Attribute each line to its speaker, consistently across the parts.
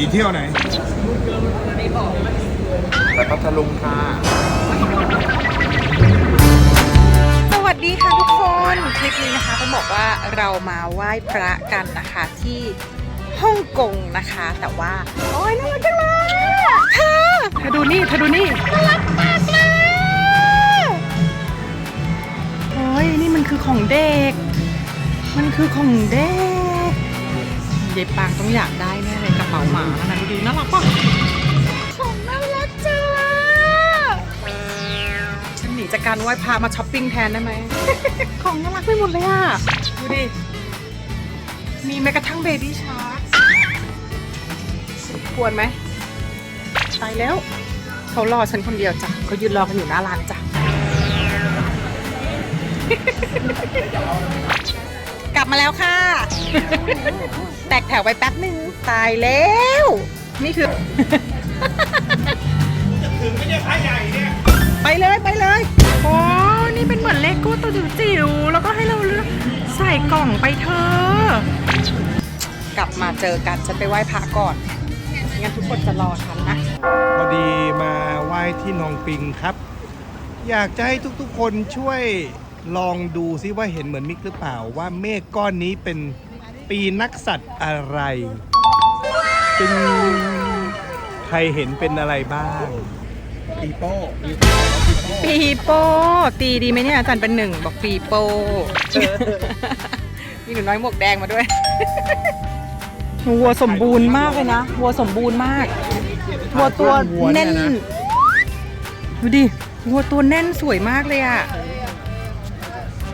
Speaker 1: นีเที่ยวไหน
Speaker 2: ไม่บอก
Speaker 1: ไปพัทลุงค่ะ
Speaker 2: สวัสดีค่ะทุกคน คลิปนี้นะคะต้องบอกว่าเรามาไหว้พระกันนะคะที่ฮ่องกงนะคะ แต่ว่า โอ้ยน่ารักจังเลยอะเธอเธอดูนี่เธอดูนี่น่ารักมากเลยโอ้ยนี่มันคือของเด็ก มันคือของเด็กเด็กปางต้องอยากได้แน่เลยกระ เป๋าหมานะดูดีน่ารักปะของน่ารักจังเลยฉันหนีจากการไหว้พระมาช้อปปิ้งแทนได้ไหม ของน่ารักไปหมดเลยอะ ดูดิ มีแม้กระทั่งเบบี้ชาร์กควรไหมตายแล้ว เขารอฉันคนเดียวจ้ะเขายืนรอกันอยู่หน้าร้านจ้ะก ลับมาแล้วค่ะ แตกแถวไปแป๊บหนึ่งตายแล้ว นี่คือ
Speaker 1: ถึงไม่ใช่พระใหญ่เนี่ย
Speaker 2: ไปเลยไปเลยโอ้นี่เป็นเหมือนเลโก้ตัวจิ๋วๆ แล้วก็ให้เราเลือกใส่กล่องไปเธอกลับมาเจอกันฉันไปไหว้พระก่อน งั้นทุกคนจะรอฉันนะ
Speaker 1: พอดีมาไหว้ที่นองปิงครับ อยากจะให้ทุกๆคนช่วย ลองดูซิว่าเห็นเหมือนมิกหรือเปล่าว่าเมฆก้อนนี้เป็นปีนักสัตว์อะไรเป็นใครเห็นเป็นอะไรบ้างปีโป้
Speaker 2: ปีโป้ตีดีไหมเนี่ยอาจารย์เป็นหนึ่งบอกปีโป้มีหนูน้อยหมวกแดงมาด้วยวัวสมบูรณ์มากเลยนะวัวสมบูรณ์มากวัวตัวแน่นดูดิวัวตัวแน่นสวยมากเลยอะ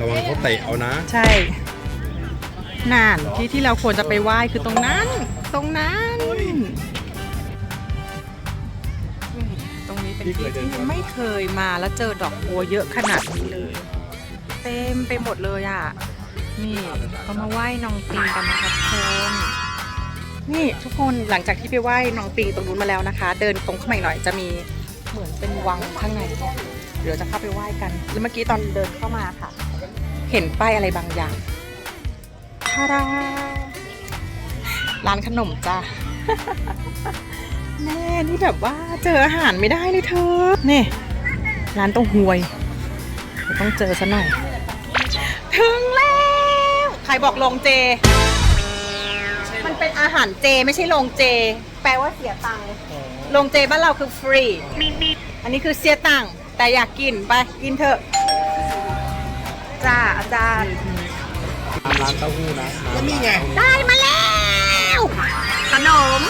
Speaker 1: ระวังเขาเตะเอานะ
Speaker 2: ใช่น่านที่ที่เราควรจะไปไหว้คือตรงนั้น ตรงนั้น ตรงนี้เป็นที่ที่ไม่เคยมาแล้วเจอดอกบัวเยอะขนาดนี้เลย เต็มไปหมดเลยอะ นี่เขามาไหว้นองปิงกันนะคะทุกคนนี่ทุกคนหลังจากที่ไปไหว้นองปิงตรงนู้นมาแล้วนะคะ เดินตรงเข้ามาอีกหน่อยจะมีเหมือนเป็นวังข้างในเนี่ยเดี๋ยวจะเข้าไปไหว้กันแล้วเมื่อกี้ตอนเดินเข้ามาค่ะ เห็นป้ายอะไรบางอย่างทาราร้านขนมจ้าแม่นี่แบบว่าเจออาหารไม่ได้เลยเธอนี่ร้านเต้องหวยเดี๋ยวต้องเจอซะหน่อย ถึงแล้ว ใครบอกลงเจ มันเป็นอาหารเจไม่ใช่ลงเจ แปลว่าเสียตังค์ลงเจบ้านเราคือฟรี อันนี้คือเสียตังค์แต่อยากกินไปกินเถอะ จ้าอาจารย์
Speaker 1: ร้านเต้าหู้นะก็นี่ไง
Speaker 2: ได้มาแล้วขนม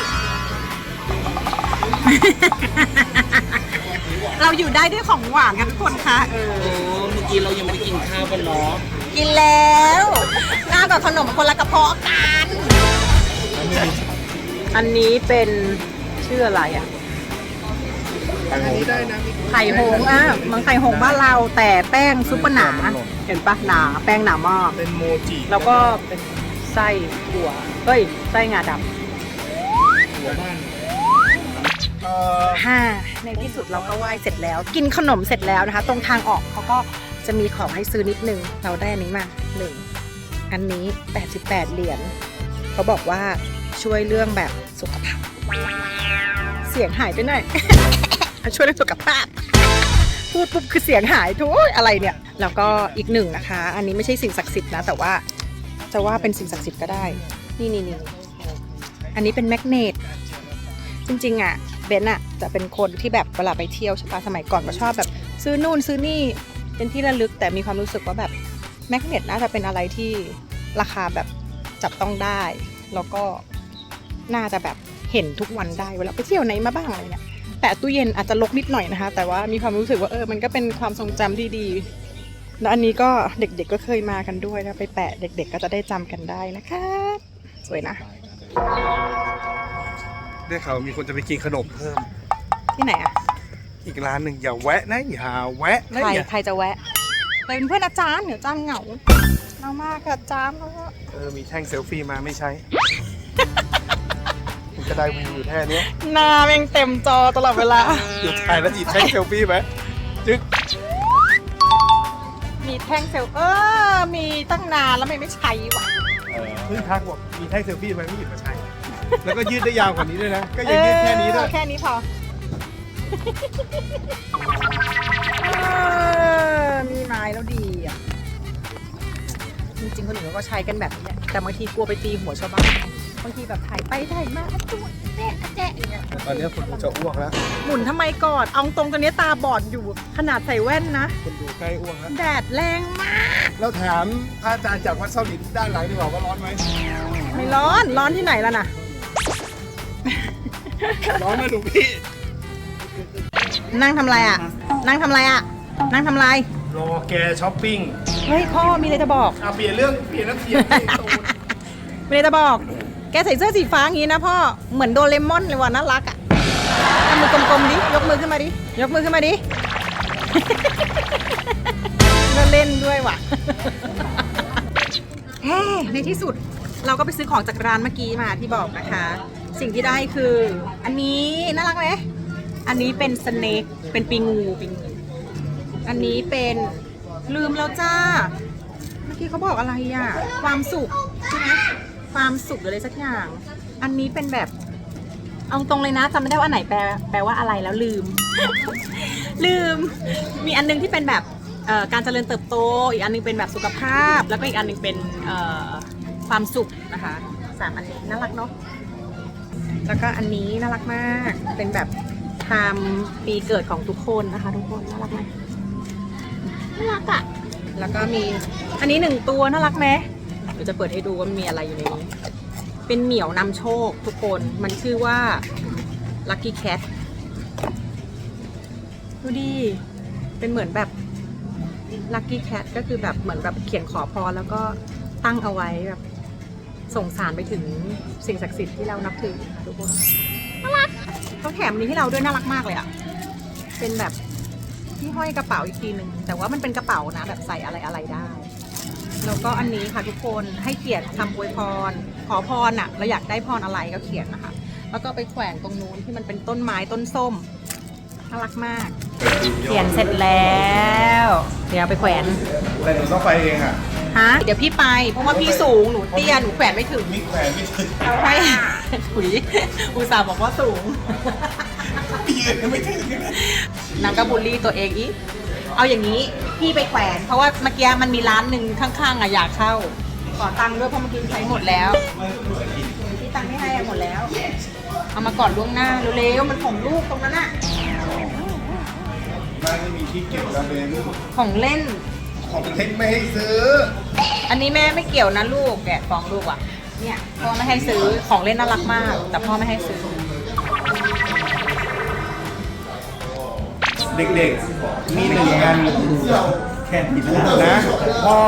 Speaker 2: เราอยู่ได้ด้วยของหวานกันทุกคนคะเออ
Speaker 3: โอ้เมื่อกี้เรายังไม่ได้กินข้าวกันเนาะ
Speaker 2: กินแล้วหน้ากับขนมคนละกระเพาะกัน อันนี้เป็นชื่ออะไรอะ
Speaker 1: อันนี้ได้นะ
Speaker 2: ไข่หงส์อะมันไข่หงส์บ้านเราแต่แป้งซุปเปอร์หนา เห็นปะหนาแป้งหนามาก
Speaker 1: เป็นโมจิ
Speaker 2: แล้วก็เป็นไส้ถั่วเฮ้ยไส้งาดำ
Speaker 1: หัวบ้านเอ่อ
Speaker 2: ห้าในที่สุดเราก็ไหว้เสร็จแล้ว กินขนมเสร็จแล้วนะคะ ตรงทางออกเขาก็จะมีของให้ซื้อนิดนึง เราได้อันนี้มาหนึ่งอันนี้ 88 เหรียญเขาบอกว่าช่วยเรื่องแบบสุขภาพเสียงหายไปหน่อย ช่วยเรื่องสุขภาพ พูดปุ๊บคือเสียงหายทุกอะไรเนี่ย แล้วก็อีกหนึ่งนะคะ อันนี้ไม่ใช่สิ่งศักดิ์สิทธิ์นะ แต่ว่าจะว่าเป็นสิ่งศักดิ์สิทธิ์ก็ได้ นี่นี่นี่อันนี้เป็นแมกเนตจริงๆอะเบนอะจะเป็นคนที่แบบเวลาไปเที่ยวใช่ปะสมัยก่อนก็ชอบแบบ ซื้อนู่นซื้อนี่เป็นที่ระลึกแต่มีความรู้สึกว่าแบบแมกเนตน่าจะเป็นอะไรที่ราคาแบบจับต้องได้ แล้วก็น่าจะแบบเห็นทุกวันได้เวลาไปเที่ยวไหนมาบ้างอะไรเนี่ย แต่ตู้เย็นอาจจะลกนิดหน่อยนะคะ แต่ว่ามีความรู้สึกว่าเออมันก็เป็นความทรงจำที่ดี แล้วอันนี้ก็เด็กๆก็เคยมากันด้วยนะไปแปะเด็ก ๆ ก็จะได้จำกันได้นะคะสวยนะ
Speaker 1: ได้ข่าวมีคนจะไปกินขนมเพิ่ม
Speaker 2: ที่ไหนอะ
Speaker 1: อีกร้านหนึ่งอย่าแวะนะอย่าแวะนะ
Speaker 2: ใคร
Speaker 1: อย่า
Speaker 2: ใครจะแวะเราเป็นเพื่อนอาจารย์เดี๋ยวอาจารย์เหงาเรามากกับอาจารย์แล้วก็
Speaker 1: เออมีแท่งเซลฟี่มาไม่ใช่มัน จะได้วิวอยู่แค่เนี้ย
Speaker 2: หน้าแม่งเต็มจอตลอดเวลา
Speaker 1: เดี๋ยวถ่ายแล้วอีกแท่งเซลฟี่ไหมจึ๊ก
Speaker 2: มีแท่งเซลเออ มีตั้งนานแล้วไม่ไม่ใช้วะ
Speaker 1: เออเพิ่งทักบอกมีแท่งเซลฟี่ไหมไม่หยิบมาใช้ แล้วก็ยืดได้ยาวกว่านี้ด้วยนะ ก็ยังยืดแค่นี้ด้วย
Speaker 2: เออแค่นี้พอเออมีไม้แล้วดีอะ จริงๆคนอื่นเขาก็ใช้กันแบบนี้แหละแต่บางทีกลัวไปตีหัวชาวบ้าน บางทีแบบถ่ายไปถ่ายมาอะจุ๊ะแจ๊ะแจ๊ะอย่างเงี้ย
Speaker 1: ตอนนี้คนดูจะอ้วกแล้ว
Speaker 2: หมุนทำไมก่อนเอาตรงตอนนี้ตาบอดอยู่ขนาดใส่แว่นนะ
Speaker 1: คนดูใกล้อ้วกแล้ว
Speaker 2: แดดแรงมาก
Speaker 1: เราถามพระอาจารย์จากวัดเสาหลินด้านหลังดีกว่าว่าร้อนไหม
Speaker 2: ไม่ร้อนร้อนที่ไหนล่ะน่ะ
Speaker 1: ร้อนไหมหลวงพี่
Speaker 2: นั่งทำอะไรอะ นั่งทำอะไรอะ นั่งทำอะไร
Speaker 1: รอแกช้อปปิ้ง
Speaker 2: เฮ้ยพ่อมีอะไรจะบอก
Speaker 1: อะเปลี่ยนเรื่องเปลี่ยนน้ำเสียงให้ตูน
Speaker 2: มีอะไรจะบอก แกใส่เสื้อสีฟ้าอย่างนี้นะพ่อ เหมือนโดเรมอนเลยว่ะน่ารักอะทำมือกลมๆดิ ยกมือขึ้นมาดิ ยกมือขึ้นมาดิก็เล่นด้วยว่ะเฮ้ในที่สุดเราก็ไปซื้อของจากร้านเมื่อกี้มาที่บอกนะคะ สิ่งที่ได้คืออันนี้น่ารักไหม อันนี้เป็นสเนกเป็นปีงูปีงูอันนี้เป็นลืมแล้วจ้า เมื่อกี้เขาบอกอะไรอะ ความสุขใช่ไหม ความสุขหรืออะไรสักอย่าง อันนี้เป็นแบบเอาตรงเลยนะจำไม่ได้ว่าอันไหนแปลแปลว่าอะไรแล้วลืม ลืม มีอันนึงที่เป็นแบบเอ่อการเจริญเติบโต อีกอันนึงเป็นแบบสุขภาพ แล้วก็อีกอันนึงเป็นเอ่อความสุขนะคะสามอันนี้น่ารักเนาะแล้วก็อันนี้น่ารักมากเป็นแบบตามปีเกิดของทุกคนนะคะ ทุกคนน่ารักไหมน่ารักอะแล้วก็มีอันนี้หนึ่งตัวน่ารักไหม เดี๋ยวจะเปิดให้ดูว่ามันมีอะไรอยู่ในนี้ เป็นเหมียวนำโชคทุกคน มันชื่อว่า Lucky Cat ดูดิเป็นเหมือนแบบ Lucky Cat ก็คือแบบเหมือนแบบเขียนขอพรแล้วก็ตั้งเอาไว้แบบส่งสารไปถึงสิ่งศักดิ์สิทธิ์ที่เรานับถือทุกคนน่ารักเขาแถมนี้ให้เราด้วยน่ารักมากเลยอะ เป็นแบบที่ห้อยกระเป๋าอีกทีหนึ่งแต่ว่ามันเป็นกระเป๋านะแบบใส่อะไรอะไรได้ แล้วก็อันนี้ค่ะทุกคนให้เขียนคำอวยพร ขอพรอะเราอยากได้พรอะไรก็เขียนนะคะ แล้วก็ไปแขวนตรงนู้นที่มันเป็นต้นไม้ต้นส้มน่ารักมาก เขียนเสร็จแล้ว เดี๋ยวไปแขวน
Speaker 1: แต่หนูต้องไปเองอะ
Speaker 2: ฮะเดี๋ยวพี่ไป เพราะว่าพี่สูงหนูเตี้ยหนูแขวนไม่ถึง
Speaker 1: มิกแขวนไม่ถึง
Speaker 2: เอาให้ถุยอุตส่าห์บอกว่าสูง
Speaker 1: ยืนไม่ถึงนะ
Speaker 2: นางก็บูลลี่ตัวเองอีก เอาอย่างนี้พี่ไปแขวน เพราะว่าเมื่อกี้มันมีร้านหนึ่งข้างๆอะอยากเข้า ขอตังค์ด้วยเพราะเมื่อกี้ใช้หมดแล้วพี่ตังค์ไม่ให้อะหมดแล้ว เอามาก่อนล่วงหน้าเร็วๆมันของลูกตรงนั้นอะ
Speaker 1: บ้านไม่มีที่เก็บกระเบน
Speaker 2: ของเล่น
Speaker 1: ของเล็กไม่ให้ซื้อ
Speaker 2: อันนี้แม่ไม่เกี่ยวนะลูกแกะฟ้องลูกอะ เนี่ยพ่อไม่ให้ซื้อของเล่นน่ารักมาก แต่พ่อไม่ให้ซื้อ
Speaker 1: เด็กๆ มีหนึ่งงานแค่ผิดนะพ่อ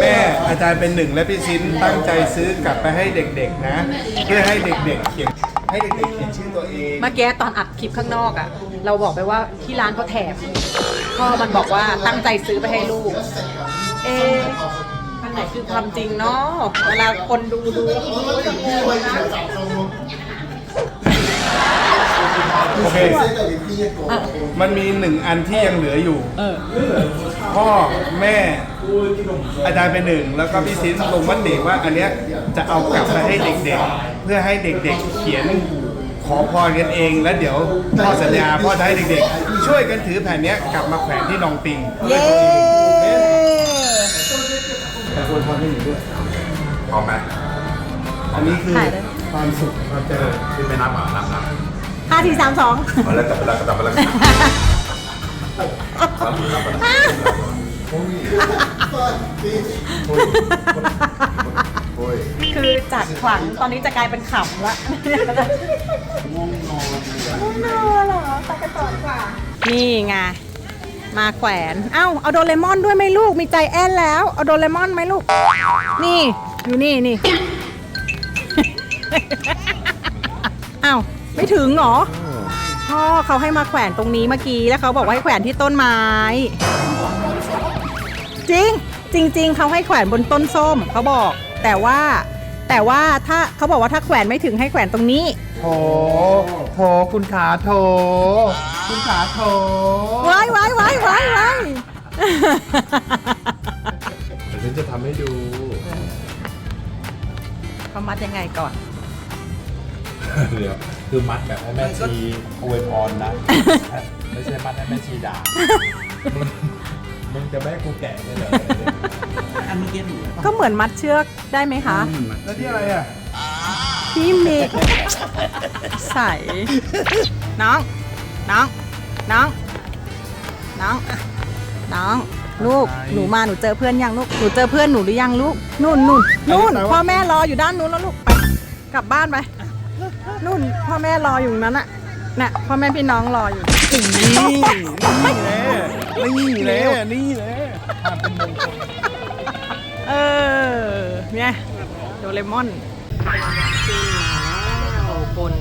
Speaker 1: แม่อาจารย์เป็นหนึ่งและพี่ซินตั้งใจซื้อกลับไปให้เด็กๆนะ เพื่อให้เด็กๆเขียนให้เด็กๆเขียนชื่อตัวเอง
Speaker 2: เมื่อกี้ตอนอัดคลิปข้างนอกอะ เราบอกไปว่าที่ร้านเขาแถมพ่อมันบอกว่าตั้งใจซื้อไปให้ลูก เอ๊ะอันไหนคือความจริงเนาะเวลาคนดูดู
Speaker 1: โอเค มันมีหนึ่งอันที่ยังเหลืออยู่พ่อแม่อาจารย์เป็นหนึ่ง แล้วก็พี่ซินลงมติว่าอันเนี้ยจะเอากลับไปให้เด็กๆ เพื่อให้เด็กๆ เขียนขอพรกันเอง แล้วเดี๋ยวพ่อสัญญาพ่อจะให้เด็กๆ ช่วยกันถือแผ่นเนี้ยกลับมาแขวนที่นองปิง
Speaker 2: เย้
Speaker 1: แต่ควรพรให้หนูด้วยพร้อมไหมอันนี้คือความสุขความเจริญ
Speaker 4: ขึ้นไม่นับอะนับนับ
Speaker 2: ห้าสี่สามสอง
Speaker 4: มาแล้วกลับไปแล้วกลับไปแล้วกลับไปโอ้ย
Speaker 2: คือจัดขลังตอนนี้จะกลายเป็นขำละง่วงนอนง่วงนอนเหรอไปกันต่อดีกว่า นี่ไงมาแขวน เอ้า เอาโดเรมอนด้วยไหมลูก มีใจแอนแล้ว เอาโดเรมอนไหมลูก นี่ อยู่นี่นี่ เอ้า ไม่ถึงเหรอ พ่อเขาให้มาแขวนตรงนี้เมื่อกี้แล้วเขาบอกว่าให้แขวนที่ต้นไม้ จริง จริง ๆเขาให้แขวนบนต้นส้มเขาบอก แต่ว่า แต่ว่าถ้าเขาบอกว่าถ้าแขวนไม่ถึงให้แขวนตรงนี้
Speaker 1: โถโถคุณขาโถคุณขาโถ
Speaker 2: ไว้ไว้ไว้ไว้ไว้
Speaker 4: เดี๋ยวฉันจะทำให้ดู
Speaker 2: เขามัดยังไงก่อน
Speaker 4: เดี๋ยวคือมัดแบบให้แม่ชีอวยพรนะ ไม่ใช่มัดให้แม่ชีด่า มึงมึงจะไม่ให้กูแก่ได้เลย
Speaker 3: อันเมื่อกี้หนู
Speaker 2: ก็เหมือนมัดเชือกได้ไหมคะ
Speaker 4: แล้วที่อะไรอะ
Speaker 2: พี่มิกใส่น้อง น้อง น้อง น้อง น้อง ลูก หนูมา หนูเจอเพื่อนยังลูก หนูเจอเพื่อนหนูหรือยังลูก นู่นนู่นนู่นพ่อแม่รออยู่ด้านนู้นแล้วลูก ไป กลับบ้านไป นู่นพ่อแม่รออยู่นั้นน่ะน่ะพ่อแม่พี่น้องรออยู่
Speaker 1: นี่นี่แหละนี่แหละนี่แหละ
Speaker 2: เออ เนี่ยโดเรมอนขึ้นแล้วบน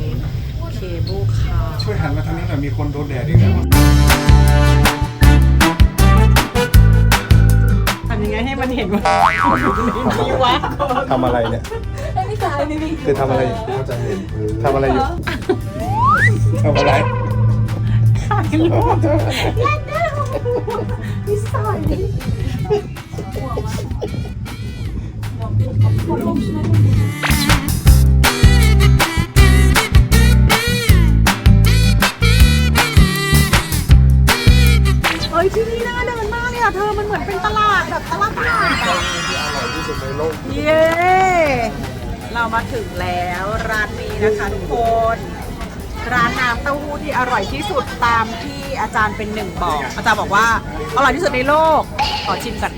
Speaker 2: เคเบิลคาร์
Speaker 1: ช่วยหันมาทางนี้หน่อยมีคนโดนแดดอีกแล้ว
Speaker 2: ทำยังไงให้มันเห็นว่ามีวะ
Speaker 1: ทำอะไรเนี่ย คือทำอะไร
Speaker 4: ก็จะเห็นพื้น
Speaker 1: ทำอะไรอยู่ทำอะไร
Speaker 2: ถ่ายรูปเอ้ยที่นี่น่าเดินมากเลยอะเธอมันเหมือนเป็นตลาดแบบตลาดตลาดอะเย้ เรามาถึงแล้วร้านนี้นะคะทุกคน ร้านน้ำเต้าหู้ที่อร่อยที่สุดตามที่อาจารย์เป็นหนึ่งบอก อาจารย์บอกว่าอร่อยที่สุดในโลก ขอชิมกัน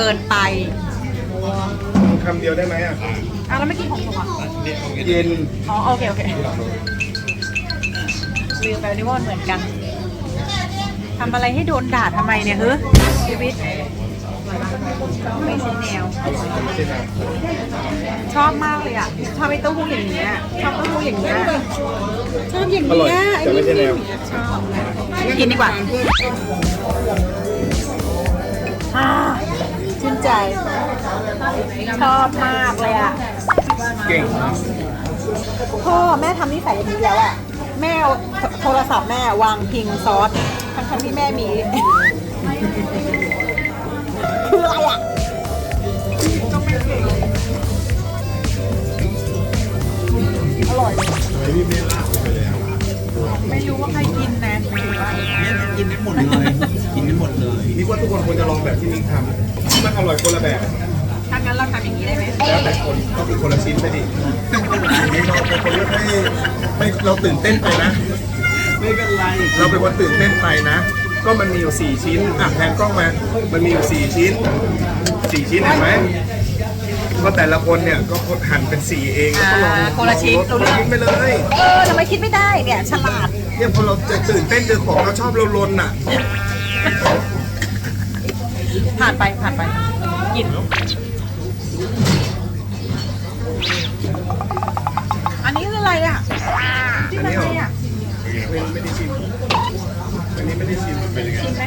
Speaker 2: เกินไป
Speaker 1: คำเดียวได้ไหมอะ
Speaker 2: อะแล้วไม่กินของผมอะ
Speaker 1: เย็น
Speaker 2: อ๋อโอเคโอเคลืมไปนี่ว่ามันเหมือนกันทำอะไรให้โดนด่าทำไมเนี่ยเฮ้ยชีวิตไม่ใช่แนว ชอบมากเลยอะ ชอบไอ้เต้าหู้อย่างเงี้ยชอบเต้าหู้อย่างเงี้ยชอบอย่าง
Speaker 1: อร่อย
Speaker 2: เงี้ย
Speaker 1: แต่ไม่ใช่แนว
Speaker 2: ชอบกินดีกว่าอ่า ชื่นใจ ชอบมากเลยอะ
Speaker 1: เก่ง
Speaker 2: พ่อแม่ทำนิสัยอย่างนี้แล้วอะแม่โทรศัพท์แม่วางพิงซอสทั้งๆที่แม่มี คืออะไรอะอร่อย ไม่รู้ว่าใครกินนะ
Speaker 3: กินได้หมดเลย กินได้หมดเลย
Speaker 1: นี่ว่าทุกคนควรจะลองแบบที่นิ้งทำมันอร่อยคนละแบบ
Speaker 2: ถ้างั้นเราทำอย่างนี้ได้ไหม
Speaker 1: แล้วแต่คนก็คือคนละชิ้นไปดินี่เราเป็นคนเลือกให้ให้เราตื่นเต้นไปนะ
Speaker 3: ไม่เป็นไร
Speaker 1: เราเป็นคนตื่นเต้นไปนะ ก็มันมีอยู่สี่ชิ้นอะแทนกล้องมา มันมีอยู่สี่ชิ้นสี่ชิ้นเห็นไหม ก็แต่ละคนเนี่ยก็หั่นเป็นสี่เองแล้วก็ลอง
Speaker 2: อ่าคนละชิ้น
Speaker 1: ลองลดชิ้นไปเลย
Speaker 2: เออทำไมคิดไม่ได้เนี่ยฉลาด
Speaker 1: เนี่ยพอเราจะตื่นเต้นเจอของเราชอบเราลนอะ
Speaker 2: ผ่านไปผ่านไปกิน อันนี้คืออะไรอะที่
Speaker 1: อัน
Speaker 2: อะไร
Speaker 1: นี้เหรอ
Speaker 2: อะ
Speaker 1: ไม่ไม่ได้ชิมอันนี้ ไม่ได้ชิมเป็นยังไง
Speaker 2: กินไหม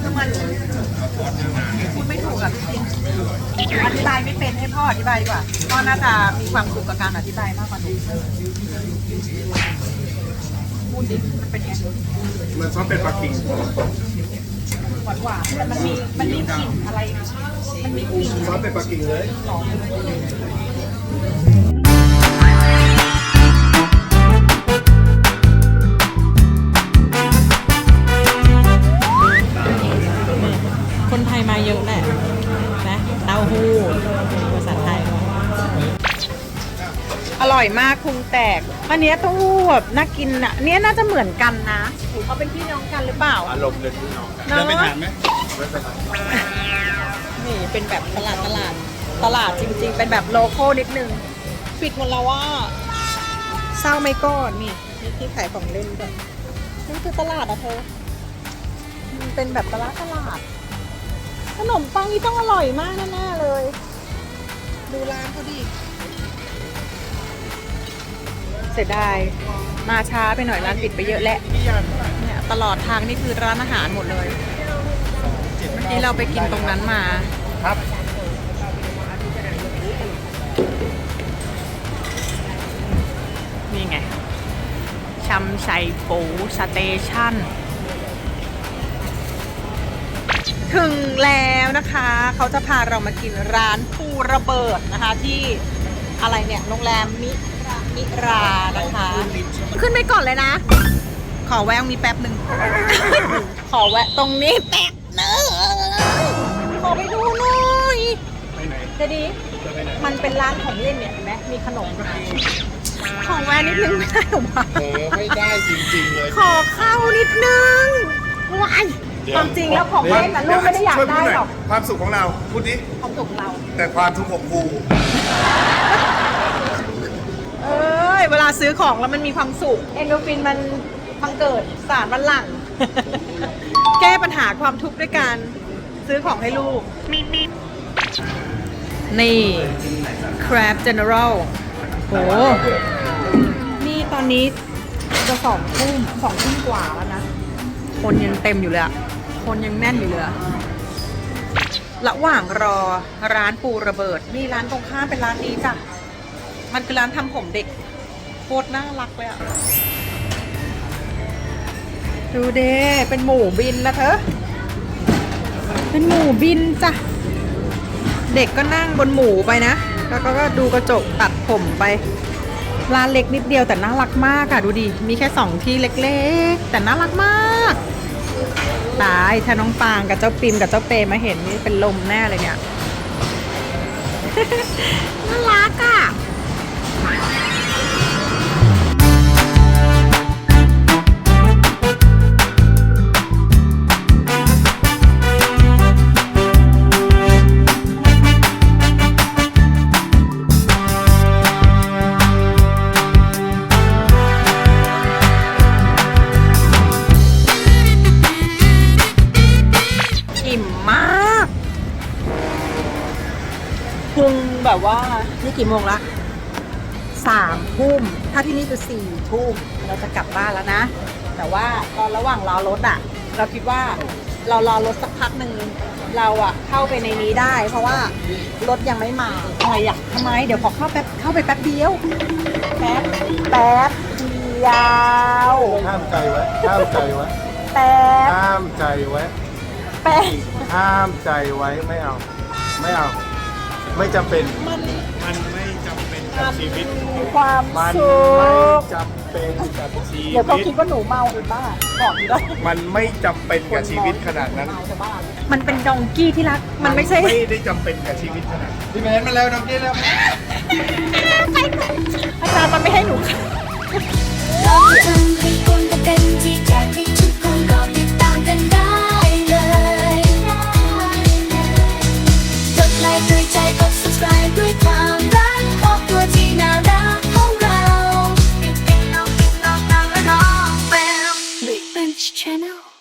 Speaker 2: คือมันพูดไม่ถูกอะพี่จินอธิบายไม่เป็นให้พ่ออธิบายดีกว่าพ่อน่าจะมีความสุขกับการอธิบายมากกว่าหนูพูดดิมันเป็นยังไง
Speaker 1: มันซอสเป็นปักกิ่ง
Speaker 2: หวานหวานๆแต่มันมีมันมีกลิ่นอะไร มันมีกลิ่น
Speaker 1: ซอสเป็นปักกิ่งเลย
Speaker 2: อร่อยมากพุงแตก อันเนี้ยเต้าหู้แบบน่ากินอะเนี้ยน่าจะเหมือนกันนะหรือเขาเป็นพี่น้องกันหรือเปล่า
Speaker 1: อารมณ์เลยพี่น้อง
Speaker 2: เนอะ
Speaker 1: เดินไปถามไหม
Speaker 2: นี่เป็นแบบตลาดตลาดตลาดจริงๆ เป็นแบบโลโก้นิดนึง ปิดหมดแล้วว่าเศร้าไหม่ก้อนนี่นี่ที่ขายของเล่นด้วยนี่คือตลาดอะเธอมันเป็นแบบตลาดตลาด ขนมปังนี่ต้องอร่อยมากแน่ๆเลย ดูร้านเขาดิ เสียดายมาช้าไปหน่อยร้านปิดไปเยอะแล้วเนี่ยตลอดทางนี่คือร้านอาหารหมดเลยเมื่อกี้เราไปกินตรงนั้นมา
Speaker 1: ครับ
Speaker 2: นี่ไงชำชัยปูสเตชันถึงแล้วนะคะ เขาจะพาเรามากินร้านปูระเบิดนะคะ ที่อะไรเนี่ย โรงแรมมิรา มิรานะคะ ขึ้นไปก่อนเลยนะ ขอแวะตรงนี้แป๊บหนึ่ง ขอแวะตรงนี้แป๊บหนึงขอไปดูหน่อย
Speaker 1: ไปไหน
Speaker 2: จะดี
Speaker 1: จะไปไหน
Speaker 2: มันเป็นร้านของเล่นเนี่ยเห็นไหมมีขนม ขอแวะนิดนึงไม่ได้หรอวะ
Speaker 1: เออไม่ได้จริงๆเลย
Speaker 2: ขอเข้านิดนึงว้ายความจริงแล้วของเล่นน่ะลูกไม่ได้อยากได้หรอก
Speaker 1: ความสุขของเราพูดดิ
Speaker 2: ความสุขเรา
Speaker 1: แต่ความทุกข์ของกู
Speaker 2: เอ้ยเวลาซื้อของแล้วมันมีความสุข เอนโดรฟินมันพังเกิดสารวันหลัง แก้ปัญหาความทุกข์ด้วยการซื้อของให้ลูก นี่ Crab General โห นี่ตอนนี้จะสองทุ่มสองทุ่มกว่าแล้วนะ คนยังเต็มอยู่เลยอะคนยังแน่นอยู่เลยอะระหว่างรอร้านปูระเบิด นี่ร้านตรงข้ามเป็นร้านนี้จ้ะ มันคือร้านทำผมเด็กโคตรน่ารักเลยอะดูเด้เป็นหมูบินนะเธอ เป็นหมูบินจ้ะ เด็กก็นั่งบนหมูไปนะ แล้วก็ดูกระจกตัดผมไป ร้านเล็กนิดเดียวแต่น่ารักมากอะดูดิ มีแค่สองที่เล็กๆ แต่น่ารักมาก ตายถ้าน้องปางกับเจ้าปิมกับเจ้าเปมาเห็นนี่เป็นลมแน่เลยเนี่ย น่ารักอะ อิ่มมากพุงแบบว่า นี่กี่โมงละ สามทุ่ม ถ้าที่นี่คือสี่ทุ่มเราจะกลับบ้านแล้วนะ แต่ว่าตอนระหว่างรอรถอะเราคิดว่าเรารอรถสักพักหนึ่งเราอะเข้าไปในนี้ได้ เพราะว่ารถยังไม่มาอะไรอะทำไม เดี๋ยวขอเข้าแป๊บเข้าไปแป๊บเดียวแป๊บแป๊บเดียว
Speaker 1: ห้ามใจไว้ห้ามใจไว้
Speaker 2: แป๊บ
Speaker 1: ห้ามใจไว้
Speaker 2: แป๊บ
Speaker 1: ห้ามใจไว้ไม่เอา ไม่เอา ไม่จำเป็น
Speaker 2: มัน
Speaker 1: มันไม่จำเป็น กับชีวิต
Speaker 2: ความสุข
Speaker 1: จำเป็นกับชีวิต
Speaker 2: เดี๋ยวเขาคิดว่าหนูเมาหรือบ้าบอกได้
Speaker 1: มันไม่จำเป็นกับชีวิตขนาดนั้น
Speaker 2: มันเป็นดองกี้ที่รัก มันไม่ใช่
Speaker 1: ไม่ได้จำเป็นกับชีวิตขนาดพี่แมนมาแล้วดองกี้แล้ว
Speaker 2: อาจารย์มันไม่ให้หนูค
Speaker 5: นะด้วยใจกด subscribe ด้วยความ